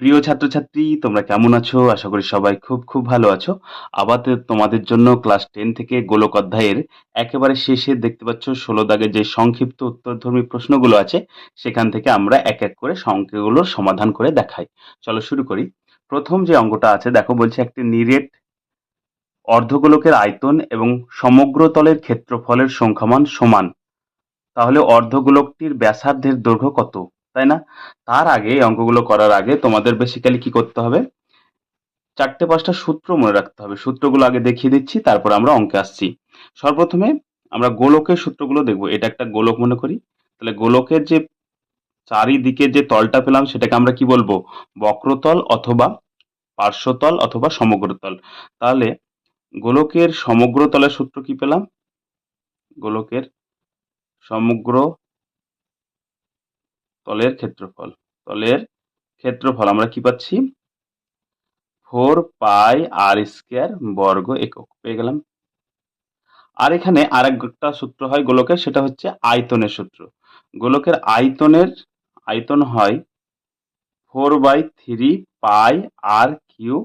প্রিয় ছাত্রছাত্রী, তোমরা কেমন আছো? আশা করি সবাই খুব খুব ভালো আছো। আবার তোমাদের জন্য ক্লাস টেন থেকে গোলক অধ্যায়ের একেবারে শেষে দেখতে পাচ্ছ ষোলো দাগের যে সংক্ষিপ্ত উত্তরধর্মী প্রশ্নগুলো আছে, সেখান থেকে আমরা এক এক করে সংখ্যাগুলোর সমাধান করে দেখাই। চলো শুরু করি। প্রথম যে অঙ্কটা আছে, দেখো বলছে একটি নিরেট অর্ধগোলকের আয়তন এবং সমগ্র তলের ক্ষেত্রফলের সংখ্যামান সমান। তাহলে অর্ধগোলকটির ব্যাসার্ধের দৈর্ঘ্য কত? তাই না? তার আগে অঙ্কগুলো করার আগে তোমাদের বেসিক্যালি কি করতে হবে? চারটে পাঁচটা সূত্র মনে রাখতে হবে। সূত্রগুলো আগে দেখিয়ে দিচ্ছি, তারপর আমরা অঙ্কে আসছি। সর্বপ্রথমে আমরা গোলকের সূত্রগুলো দেখব। এটা একটা গোলক মনে করি। তাহলে গোলকের যে চারিদিকে যে তলটা পেলাম, সেটাকে আমরা কি বলব? বক্রতল অথবা পার্শ্বতল অথবা সমগ্রতল। তাহলে গোলকের সমগ্র তলের সূত্র কি পেলাম? গোলকের সমগ্র তলের ক্ষেত্রফল তলের ক্ষেত্রফল আমরা কি পাচ্ছি? ফোর পাই আর স্কোয়ার বর্গ একক, পেয়ে গেলাম। আর এখানে আরেকটা সূত্র হয় গোলকের, সেটা হচ্ছে আয়তনের সূত্র। গোলকের আয়তনের, আয়তন হয় four by three pi r cube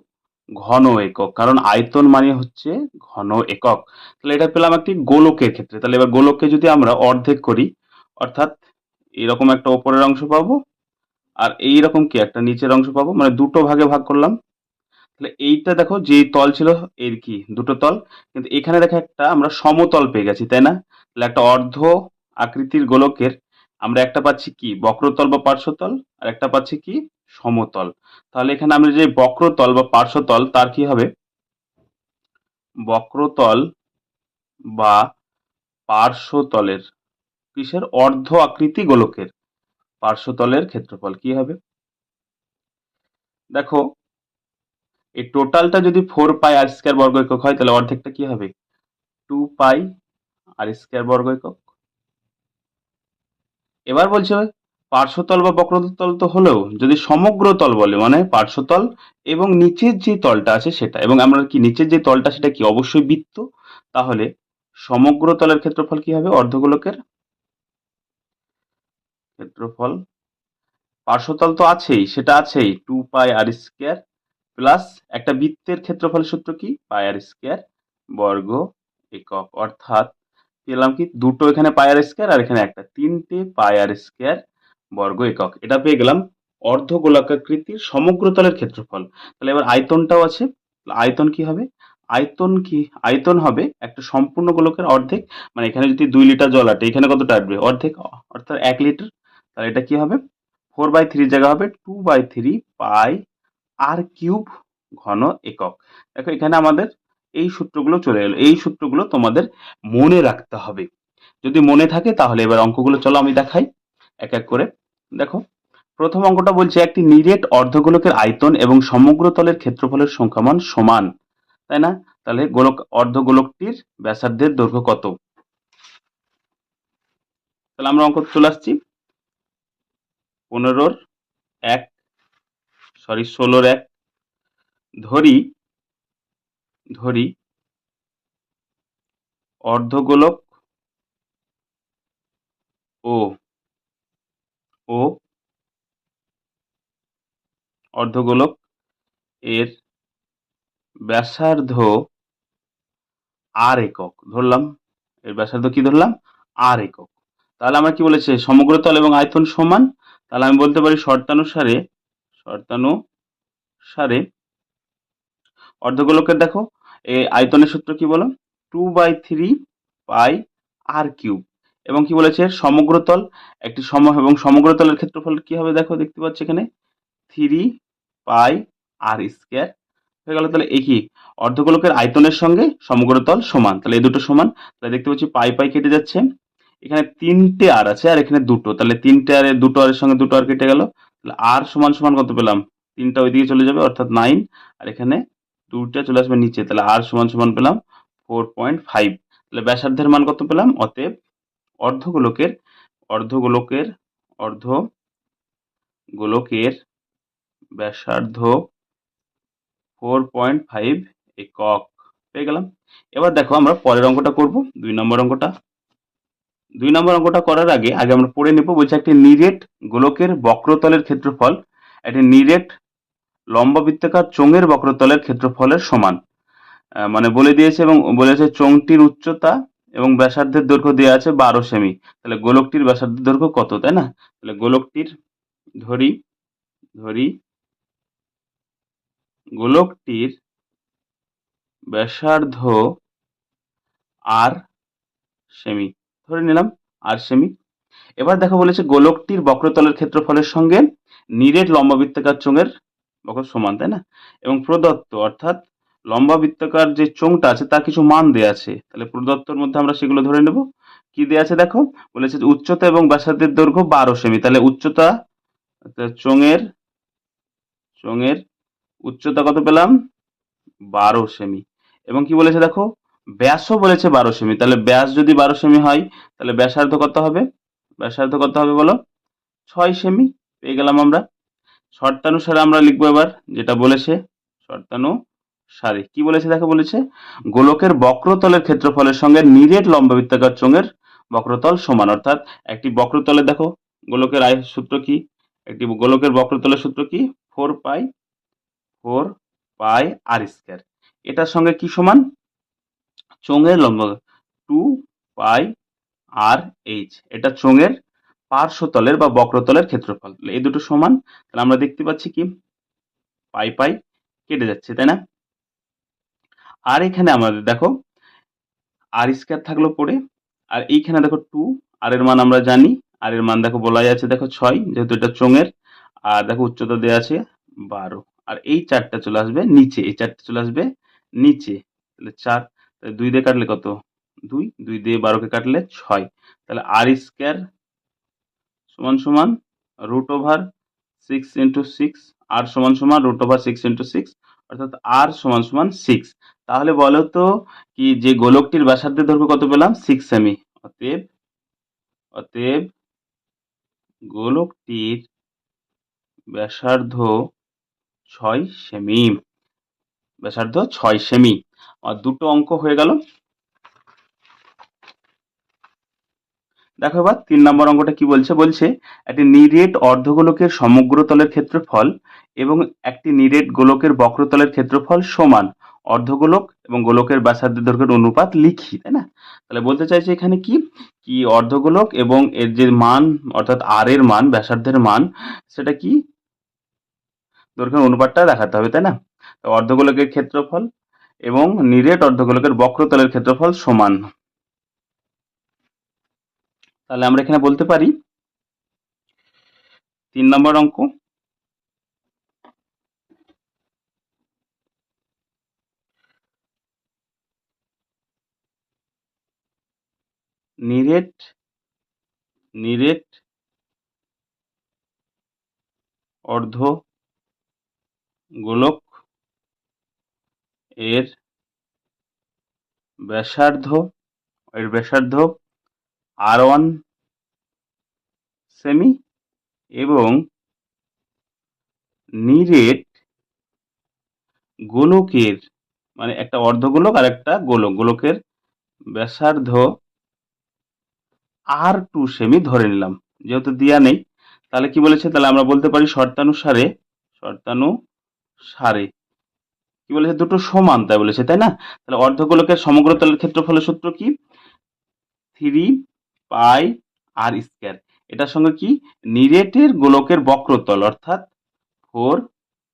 ঘন একক, কারণ আয়তন মানে হচ্ছে ঘন একক। তাহলে এটা পেলাম একটি গোলকের ক্ষেত্রে। তাহলে এবার গোলককে যদি আমরা অর্ধেক করি, অর্থাৎ এরকম একটা ওপরের অংশ পাবো, আর এই রকম কি একটা নিচের অংশ পাবো? মানে দুটো ভাগে ভাগ করলাম। তাহলে এইটা দেখো যে তল ছিল এর কি? দুটো তল। কিন্তু এখানে দেখো একটা আমরা সমতল পেয়ে গেছি, তাই না? তাহলে একটা অর্ধ আকৃতির গোলকের আমরা একটা পাচ্ছি কি? বক্রতল বা পার্শ্বতল, আর একটা পাচ্ছি কি? সমতল। তাহলে এখানে আমরা যে বক্রতল বা পার্শ্বতল, তার কি হবে? বক্রতল বা পার্শ্বতলের কিসের অর্ধ আকৃতি গোলকের? পার্শ্বতলের ক্ষেত্রফল কি হবে? দেখো, এই টোটালটা যদি ফোর পাই আর স্কোয়ার বর্গ একক হয়, তাহলে অর্ধেকটা কি হবে? টু পাই আর স্কোয়ার বর্গ একক। এবার বলছে পার্শ্বতল বা বক্রতল তো হলেও, যদি সমগ্র তল বলে মানে পার্শ্বতল এবং নিচের যে তলটা আছে সেটা, এবং আমরা কি নিচের যে তলটা সেটা কি? অবশ্যই বৃত্ত। তাহলে সমগ্র তলের ক্ষেত্রফল কি হবে? অর্ধগোলকের ক্ষেত্রফল। পার্শ্বতল তো আছেই, সেটা আছেই two pi r square plus একটা বৃত্তের ক্ষেত্রফল সূত্র কি? পাই আর স্কোয়ার বর্গ একক। অর্থাৎ পেলাম কি? দুটো এখানে পাই আর স্কোয়ার আর এখানে একটা। তিনটে পাই আর স্কোয়ার বর্গ একক। এটা পেয়ে গেলাম অর্ধ গোলাকৃতির সমগ্র তলের ক্ষেত্রফল। তাহলে এবার আয়তনটাও আছে। আয়তন কি হবে? আয়তন কি? আয়তন হবে একটা সম্পূর্ণ গোলকের অর্ধেক। মানে এখানে যদি দুই লিটার জল আটে, এখানে কতটা আসবে অর্ধেক। অর্থাৎ এক লিটার তাহলে এটা কি হবে? ফোর বাই থ্রি জায়গা হবে two by three pi r cube ঘন একক। দেখো, এখানে আমাদের এই সূত্রগুলো চলে এলো। এই সূত্রগুলো তোমাদের মনে রাখতে হবে। যদি মনে থাকে, তাহলে এবার অঙ্কগুলো চলো আমি দেখাই। এক এক করে। দেখো, প্রথম অঙ্কটা বলছে একটি নিরেট অর্ধগোলকের আয়তন এবং সমগ্র তলের ক্ষেত্রফলের সংখ্যামান সমান। তাই না? তাহলে গোলক, অর্ধগোলকটির ব্যাসার্ধের দৈর্ঘ্য কত? তাহলে আমরা অঙ্ক চলে আসছি। পনেরোর এক সরি ষোলোর এক। ধরি ধরি, অর্ধগোলক ও ও, অর্ধগোলক এর ব্যাসার্ধ আর একক। ধরলাম, এর ব্যাসার্ধ কি ধরলাম? আর একক। তাহলে আমরা কি বলেছে? সমগ্র তল এবং আয়তন সমান তাহলে আমি বলতে পারি শর্তানুসারে শর্তানুসারে অর্ধগোলকের দেখো এই আয়তনের সূত্র কি বলো? Two by three pi r cube এবং কি বলেছে? সমগ্রতল একটি সম এবং সমগ্র তলের ক্ষেত্রফল কি হবে দেখো, দেখতে পাচ্ছি এখানে? থ্রি পাই আর স্কোয়ার হয়ে গেল, তাহলে কি? অর্ধগোলকের আয়তনের সঙ্গে সমগ্র তল সমান। তাহলে এই দুটো সমান। তাহলে দেখতে পাচ্ছি পাই পাই কেটে যাচ্ছে। এখানে তিনটে আর আছে, আর এখানে দুটো। তাহলে তিনটে আর দুটো আর সঙ্গে দুটো আর কেটে গেল। তাহলে আর সমান সমান কত পেলাম? তিনটা ওইদিকে চলে যাবে, অর্থাৎ নাইন আর এখানে দুটা চলে আসবে নিচে। তাহলে আর সমান সমান পেলাম ফোর পয়েন্ট ফাইভ তাহলে ব্যাসার্ধের মান কত পেলাম? অতএব অর্ধগোলকের অর্ধগোলকের অর্ধ গোলকের ব্যাসার্ধ ফোর পয়েন্ট ফাইভ একক। পেয়ে গেলাম। এবার দেখো আমরা পরের অঙ্কটা করব, দুই নম্বর অঙ্কটা। দুই নম্বর অঙ্কটা করার আগে আগে আমরা পড়ে নেব, বলছে একটি নিরেট গোলকের বক্রতলের ক্ষেত্রফল, একটি নিরেট লম্ব বৃত্তাকার চোঙের বক্রতলের ক্ষেত্রফলের সমান। মানে বলে দিয়েছে এবং বলেছে চোঙটির উচ্চতা এবং ব্যাসার্ধের দৈর্ঘ্য দেওয়া আছে বারো সেমি। তাহলে গোলকটির ব্যাসার্ধের দৈর্ঘ্য কত, তাই না? তাহলে গোলকটির, ধরি ধরি, গোলকটির ব্যাসার্ধ আর সেমি। ধরে নিলাম, আর সেমি। এবার দেখো বলেছে গোলকটির বক্রতলের ক্ষেত্রফলের সঙ্গে নিরেট লম্বা বৃত্তাকার চোঙের বক্র সমান, তাই না? এবং প্রদত্ত, অর্থাৎ লম্বা বৃত্তাকার যে চোঙটা আছে তার কিছু মান দেয়া আছে। তাহলে প্রদত্তর মধ্যে আমরা সেগুলো ধরে নেব। কি দেয়া আছে দেখো? বলেছে উচ্চতা এবং ব্যাসার্ধের দৈর্ঘ্য বারো সেমি। তাহলে উচ্চতা চোঙের চোঙের উচ্চতা কত পেলাম? বারো সেমি। এবং কি বলেছে দেখো? ব্যাসও বলেছে বারো সেমি তাহলে ব্যাস যদি বারো সেমি হয়, তাহলে ব্যাসার্ধ কত হবে? ব্যাসার্ধ কত হবে বলো? ছয় সেমি পেয়ে গেলাম আমরা। শর্তানুসারে আমরা লিখব এবার, যেটা বলেছে শর্তানুসারে। কি বলেছে দেখো বলেছে? গোলকের বক্রতলের ক্ষেত্রফলের সঙ্গে নিরেট লম্ববৃত্তাকার চোঙের বক্রতল সমান। অর্থাৎ একটি বক্রতলে দেখো, গোলকের আয় সূত্র কি? একটি গোলকের বক্রতলের সূত্র কি? Four pi four pi r square. এটার সঙ্গে কি সমান? চোঙের লম্ব টু পাই আর এইচ। এটা চোঙের পার্শ্বতলের বা বক্রতলের ক্ষেত্রফল। এই দুটো সমান, তাহলে আমরা দেখতে পাচ্ছি কি? পাই পাই কেটে যাচ্ছে, তাই না? আর এখানে আমাদের দেখো, আর স্কয়ার থাকল পড়ে, আর এইখানে দেখো টু, আর এর মান আমরা জানি, আর এর মান দেখো বলাই আছে দেখো ছয়, যেহেতু এটা চোঙের, আর দেখো উচ্চতা দেওয়া আছে বারো। আর এই চারটা চলে আসবে নিচে, এই চারটা চলে আসবে নিচে। তাহলে চার তাহলে দুই দিয়ে কাটলে কত? দুই। দুই দিয়ে বারোকে কাটলে ছয়। তাহলে আর স্কয়ার সমান সমান root over six into six r সমান সমান root over six into six অর্থাৎ আর সমান সমান সিক্স তাহলে বলো তো কি, যে গোলকটির ব্যাসার্ধের দৈর্ঘ্য কত পেলাম? সিক্স সেমি অতএব অতএব গোলকটির ব্যাসার্ধ ছয় সেমি ব্যাসার্ধ ছয় সেমি দুটো অঙ্ক হয়ে গেল। দেখো এবার তিন নম্বর অঙ্কটা কি বলছে? বলছে, একটি নিরেট অর্ধগোলকের সমগ্র তলের ক্ষেত্রফল এবং একটি নিরেট গোলকের বক্রতলের ক্ষেত্রফল সমান অর্ধগোলক এবং গোলকের ব্যাসার্ধের দৈর্ঘ্যের অনুপাত লিখি, তাই না? তাহলে বলতে চাইছে এখানে কি? কি অর্ধগোলক এবং এর যে মান, অর্থাৎ আর এর মান, ব্যাসার্ধের মান, সেটা কি? দৈর্ঘ্যের অনুপাতটা দেখাতে হবে, তাই না? অর্ধগোলকের ক্ষেত্রফল এবং নিরেট অর্ধগোলকের বক্রতলের ক্ষেত্রফল সমান। তাহলে আমরা এখানে বলতে পারি, তিন নম্বর অঙ্ক। নিরেট নিরেট অর্ধ গোলক এর ব্যাসার্ধ এর ব্যাসার্ধ আর ওয়ান সেমি এবং নিরেট গোলকের মানে একটা অর্ধগোলক আর একটা গোলক। গোলকের ব্যাসার্ধ আর টু সেমি ধরে নিলাম। যেহেতু দিয়া নেই, তাহলে কি বলেছে? তাহলে আমরা বলতে পারি শর্তানুসারে শর্তানুসারে কি বলেছে? দুটো সমান তাই বলেছে, তাই না? তাহলে অর্ধগোলকের সমগ্র তলের ক্ষেত্রফলের সূত্র কি? Three pi r square. এটার সঙ্গে কি? নিরেটের গোলকের বক্রতল, অর্থাৎ ফোর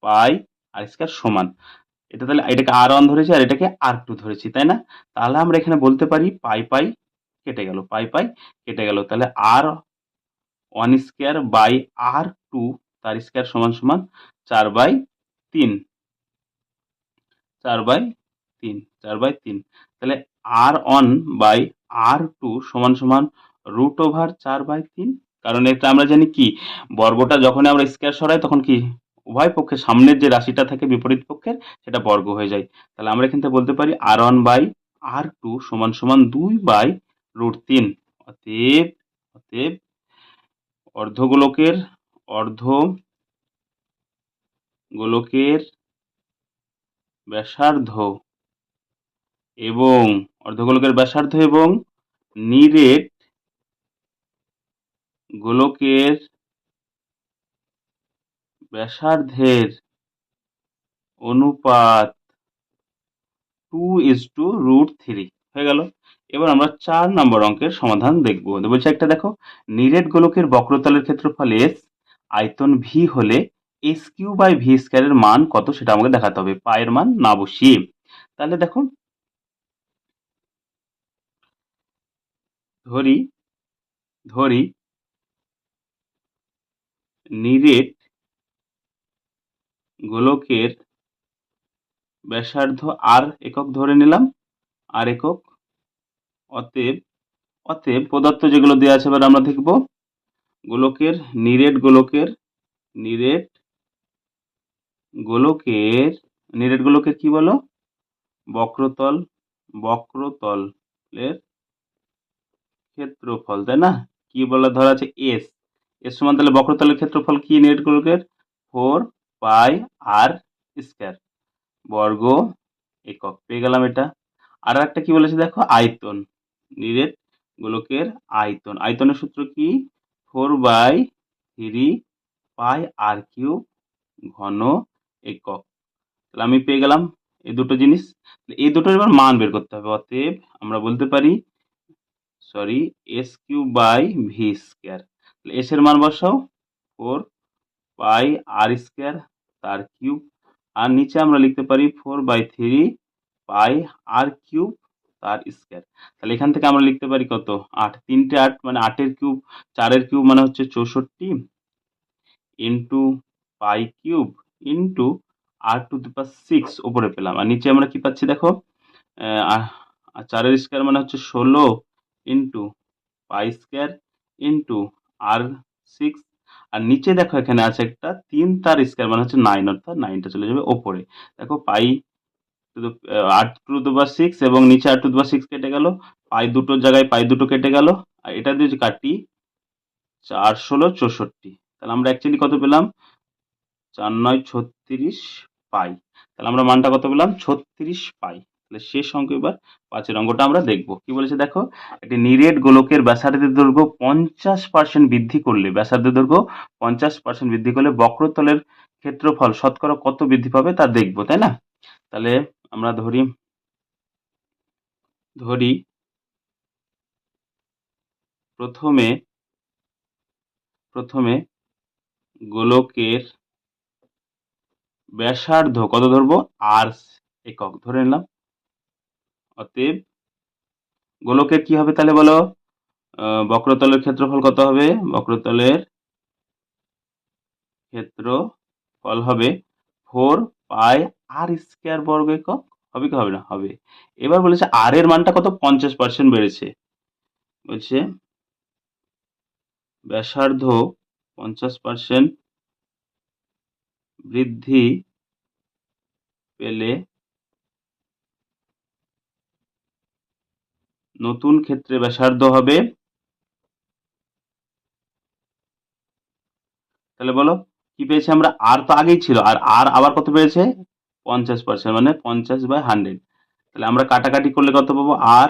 পাই আর স্কয়ার সমান। এটা তাহলে এটাকে আর ওয়ান ধরেছি আর এটাকে আর টু ধরেছি, তাই না? তাহলে আমরা এখানে বলতে পারি পাই পাই কেটে গেল, পাই পাই কেটে গেল। তাহলে r one square by r two তার স্কয়ার সমান সমান চার বাই তিন। চার বাই তিন, চার বাই তিন। তাহলে r one by r two সমান সমান রুট ওভার চার বাই তিন। কারণ এটা আমরা জানি কি, বর্গটা যখন আমরা স্কয়ার সরাই, তখন কি উভয় পক্ষে সামনের যে রাশিটা থাকে বিপরীত পক্ষের, সেটা বর্গ হয়ে যায়। তাহলে আমরা এখান থেকে বলতে পারি r one by r two সমান সমান দুই বাই রুট তিন। অতএব অতএব অর্ধগোলকের অর্ধ গোলকের ব্যাসার্ধ এবং অর্ধগোলকের ব্যাসার্ধ এবং নিরেট গোলকের ব্যাসার্ধের অনুপাত two is two root three হয়ে গেল। এবার আমরা চার নম্বর অঙ্কের সমাধান দেখব। বলছে একটা দেখো, নিরেট গোলকের বক্রতলের ক্ষেত্রফল এস আয়তন ভি হলে এস কিউ বাই ভি স্কোয়ারের মান কত সেটা আমাকে দেখাতে হবে। পায়ের মান না বসিয়ে। তাহলে দেখো ধরি ধরি, নিরেট গোলকের ব্যাসার্ধ আর একক ধরে নিলাম। আর একক অতএব অতএব পদার্থ যেগুলো দেওয়া আছে এবার আমরা দেখব। গোলকের, নিরেট গোলকের, নিরেট গোলকের নিরেট গোলকের কি বলো? বক্রতল, বক্রতলের ক্ষেত্রফল, তাই না? কি বলে ধরা আছে? এস এস সমান তাহলে বক্রতলের ক্ষেত্রফল কি নিরেট গোলকের? ফোর পাই আর স্কোয়ার বর্গ একক। পেয়ে গেলাম এটা। আর একটা কি বলেছে দেখো? আয়তন। নিরেট গোলকের আয়তন। আয়তনের সূত্র কি? Four by three pi r cube ঘন একক। তাহলে আমি পেয়ে গেলাম এই দুটো জিনিস। এই দুটোর এবার মান বের করতে হবে। অতএব আমরা বলতে পারি sorry S cube by V square তাহলে এস এর মান বসাও ফোর পাই আর স্কোয়ার তার কিউব আর নিচে আমরা লিখতে পারি four by three pi r cube তার স্কোয়ার তাহলে এখান থেকে আমরা লিখতে পারি কত? আট। তিনটে আট মানে আটের কিউব চারের কিউব মানে হচ্ছে চৌষট্টি into pi cube into r to the power six ওপরে পেলাম। আর নিচে আমরা কি পাচ্ছি দেখো? চারের স্কোয়ার মানে হচ্ছে ষোলো into pi square into r six আর নিচে দেখো এখানে আছে একটা তিন তার স্কোয়ার মানে হচ্ছে নাইন অর্থাৎ নাইনটা চলে যাবে ওপরে। দেখো পাই আট টু দু বা সিক্স এবং নিচে আট টু দু বা সিক্স কেটে গেল। পাই দুটোর জায়গায় পাই দুটো কেটে গেল। আর এটা দিয়ে কাটি, চার ষোলো চৌষট্টি। তাহলে আমরা অ্যাকচুয়ালি কত পেলাম? চার নয় ছত্রিশ পাই। তাহলে আমরা মানটা কত পেলাম? ছত্রিশ পাই। তাহলে শেষ অঙ্ক এবার পাঁচের অঙ্কটা আমরা দেখব। কি বলেছে দেখো? একটি নিরেট গোলকের ব্যাসার্ধের দৈর্ঘ্য পঞ্চাশ পার্সেন্ট বৃদ্ধি করলে, ব্যাসার্ধের দৈর্ঘ্য পঞ্চাশ পার্সেন্ট বৃদ্ধি করলে বক্রতলের ক্ষেত্রফল শতকরা কত বৃদ্ধি পাবে তা দেখব, তাই না? তাহলে আমরা ধরি ধরি প্রথমে প্রথমে গোলকের ব্যাসার্ধ কত ধরবো? আর একক, ধরে নিলাম। অতএব গোলকের কি হবে তাহলে বলো? বক্রতলের ক্ষেত্রফল কত হবে? বক্রতলের ক্ষেত্রফল হবে ফোর পাই আর স্কোয়ার বর্গ একক। হবে কি? হবে না, হবে। এবার বলেছে আর এর মানটা কত? পঞ্চাশ পার্সেন্ট বেড়েছে। বলছে ব্যাসার্ধ পঞ্চাশ পার্সেন্ট বৃদ্ধি পেলে নতুন ক্ষেত্রে ব্যাসার্ধ হবে। তাহলে বলো, কি পেয়েছি আমরা? আর তো আগেই ছিল, আর আর আবার কত পেয়েছে? পঞ্চাশ পার্সেন্ট মানে পঞ্চাশ বাই হান্ড্রেড তাহলে আমরা কাটাকাটি করলে কত পাবো? আর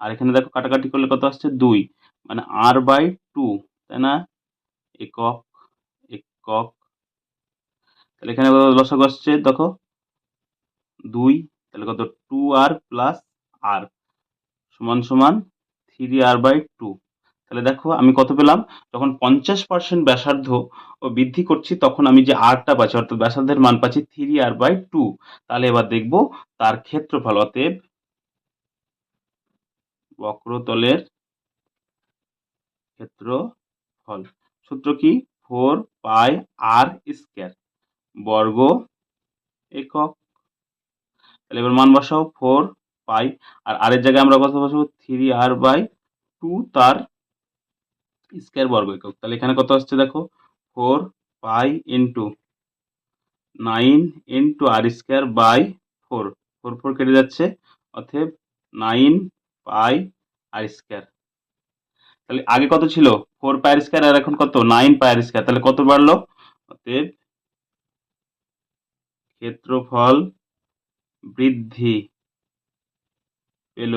আর এখানে দেখো কাটাকাটি করলে কত আসছে? দুই। মানে আর বাই টু তাই না? একক একক তাহলে এখানে দশক আসছে? দেখো। দুই, তাহলে কত? টু আর প্লাস আর সমান সমান থ্রি আর বাই টু তাহলে দেখো, আমি কত পেলাম? যখন পঞ্চাশ পার্সেন্ট ব্যাসার্ধ ও বৃদ্ধি করছি, তখন আমি যে আরটা পাচ্ছি, অর্থাৎ ব্যাসার্ধের মান পাচ্ছি থ্রি আর বাই টু তাহলে এবার দেখব তার ক্ষেত্রফল। অতএব বক্রতলের ক্ষেত্রফল। সূত্র কি? ফোর পাই আর স্কোয়ার বর্গ একক। তাহলে এবার মান বসাও ফোর পাই আর আরের জায়গায় আমরা কত বসাবো থ্রি আর বাই টু তার স্কোয়ার বর্গ একক। তাহলে এখানে কত আসছে দেখো? Four pi into nine into r square by four four four কেটে যাচ্ছে, অতএব নাইন পাই আর স্কোয়ার তাহলে আগে কত ছিল? ফোর পায়ের স্কোয়ার আর এখন কত? নাইন পায়ের স্কোয়ার তাহলে কত বাড়লো? অতএব ক্ষেত্রফল বৃদ্ধি পেল।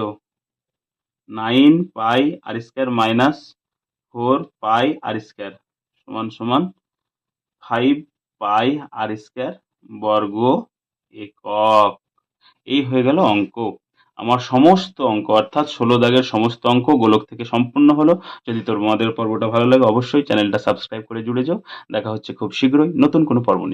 Nine pi r square minus four pi r square সমান সমান ফাইভ পাই আর স্কোয়ার বর্গ একক। এই হয়ে গেল অঙ্ক। আমার সমস্ত অঙ্ক, অর্থাৎ ষোলো দাগের সমস্ত অঙ্ক গোলক থেকে সম্পূর্ণ হলো। যদি তোর তোমাদের পর্বটা ভালো লাগে, অবশ্যই চ্যানেলটা সাবস্ক্রাইব করে জুড়ে যাও। দেখা হচ্ছে খুব শীঘ্রই নতুন কোনো পর্ব নিয়ে।